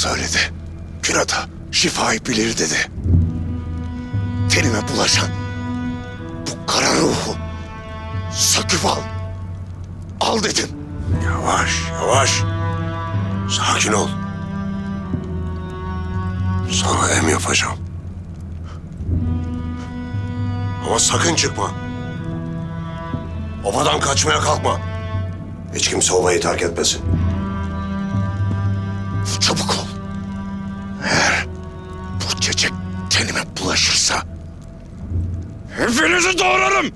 söyledi. Kürada şifayı bilir dedi. Tenime bulaşan bu kara ruhu söküp al. Al dedim. Yavaş, yavaş. Sakin ol. Sana em yapacağım. Ama sakın çıkma. Obadan kaçmaya kalkma. Hiç kimse obayı terk etmesin. Çiçek tenime bulaşırsa hepinizi doğrarım.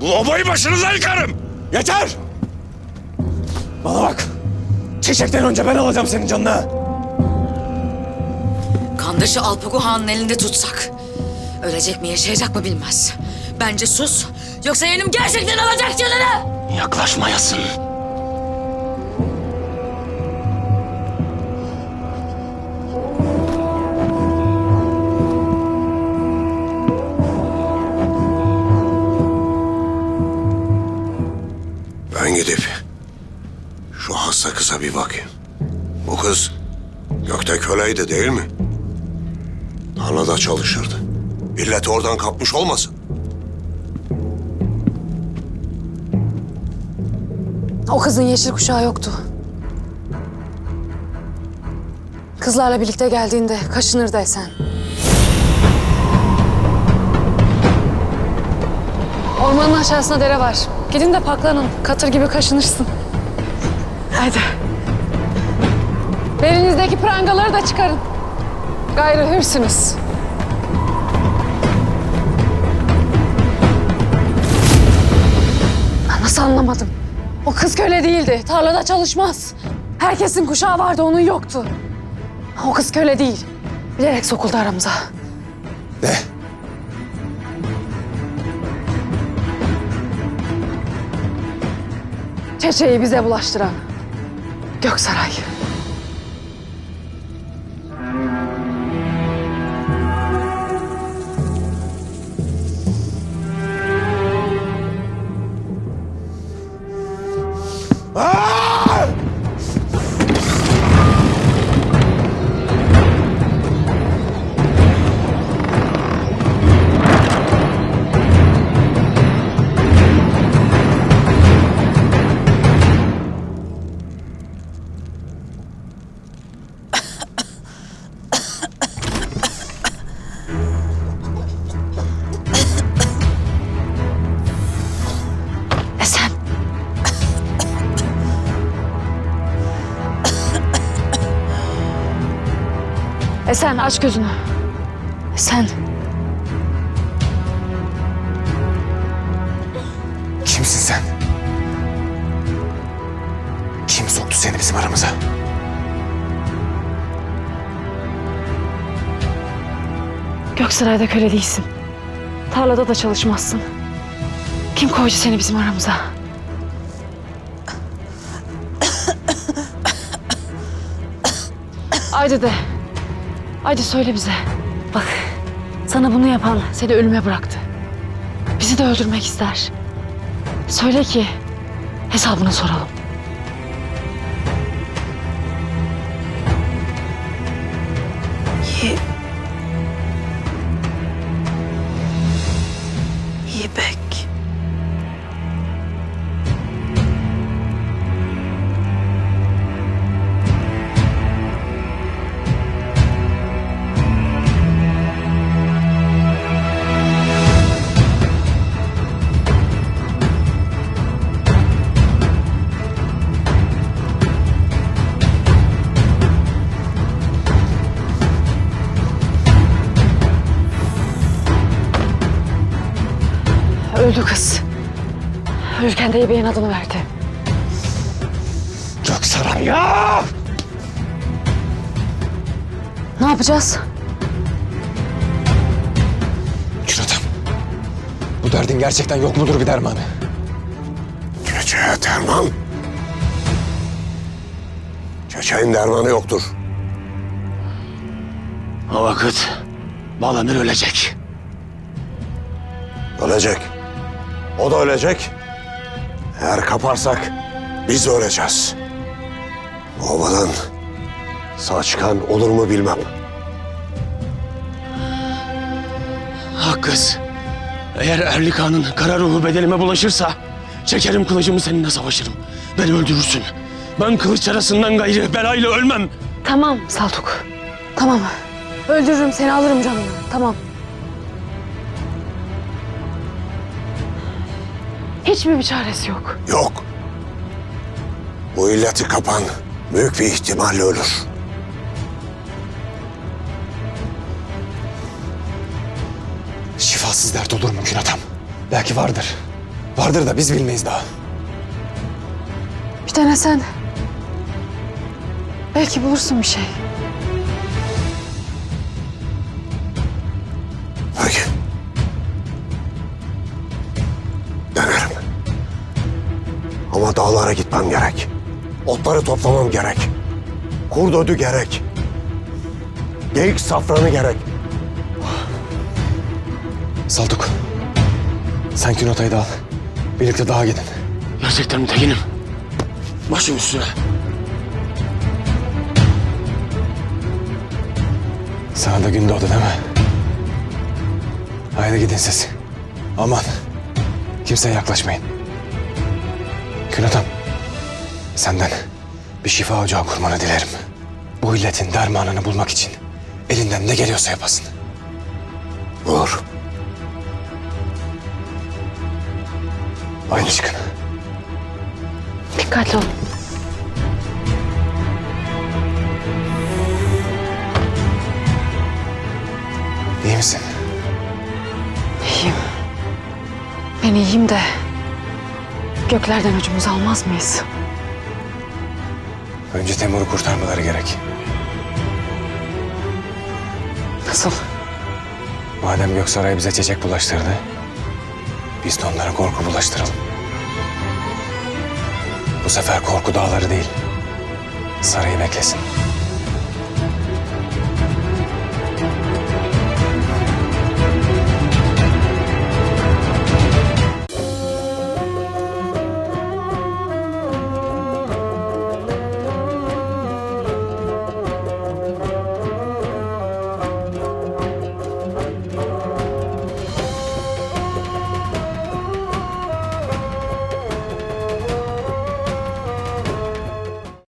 Bu obayı başınıza yıkarım. Yeter! Bana bak. Çiçekten önce ben alacağım senin canını. Kandaşı Alpago Han'ın elinde tutsak. Ölecek mi yaşayacak mı bilmez. Bence sus. Yoksa yeğenim gerçekten alacak canını. Yaklaşmayasın. Gökte köleydi değil mi? Tarlada çalışırdı. Millet oradan kapmış olmasın. O kızın yeşil kuşağı yoktu. Kızlarla birlikte geldiğinde kaşınırdı Esen. Ormanın aşağısında dere var. Gidin de paklanın. Katır gibi kaşınırsın. Haydi. Belinizdeki prangaları da çıkarın. Gayrı hürsünüz. Nasıl anlamadım? O kız köle değildi. Tarlada çalışmaz. Herkesin kuşağı vardı, onun yoktu. O kız köle değil. Bilerek sokuldu aramıza. Ne? Çeçeyi bize bulaştıran. Göksaray. Esen aç gözünü. Esen. Kimsin sen? Kim soktu seni bizim aramıza? Göksaray'da köle değilsin. Tarlada da çalışmazsın. Kim koydu seni bizim aramıza? Haydi de. Haydi söyle bize. Bak sana bunu yapan seni ölüme bıraktı. Bizi de öldürmek ister. Söyle ki hesabını soralım. İpek. Öldü kız. Ölürken de İbe'nin adını verdi. Göksaray ya! Ne yapacağız? Küratam. Bu derdin gerçekten yok mudur bir dermanı? Çeçeğe derman. Çeçeğin dermanı yoktur. O vakit Balamir ölecek. Ölecek. O da ölecek. Eğer kaparsak biz de öleceğiz. Bu Obadan Sağ çıkan olur mu bilmem. Hakkız. Eğer Erlik Han'ın kara ruhu bedenime bulaşırsa çekerim kılıcımı seninle savaşırım. Beni öldürürsün. Ben kılıç arasından gayrı belayla ölmem. Tamam Saltuk. Tamam. Öldürürüm seni alırım canını. Tamam. Hiç mi bir çaresi yok? Yok. Bu illeti kapan büyük bir ihtimalle ölür. Şifasız dert olur mümkün adam. Belki vardır. Vardır da biz bilmeyiz daha. Bir denesen. Belki bulursun bir şey. Dağlara gitmem gerek. Otları toplamam gerek. Kurt ödü gerek. Geyik safranı gerek. Saltuk. Sen Künotay'ı da al. Birlikte dağa gidin. Gerçekten mi tekinim? Başım üstüne. Sana da gün doğdu değil mi? Haydi gidin siz. Aman. Kimseye yaklaşmayın. Künotam. Senden bir şifa ocağı kurmanı dilerim. Bu illetin dermanını bulmak için elinden ne geliyorsa yapasın. Olur. Haydi çıkın. Dikkatli ol. İyi misin? İyiyim. Ben iyiyim de göklerden öcümüzü almaz mıyız? Önce Temur'u kurtarmaları gerek. Nasıl? Madem Göksaray bize çiçek bulaştırdı, biz de onlara korku bulaştıralım. Bu sefer korku dağları değil, sarayı beklesin.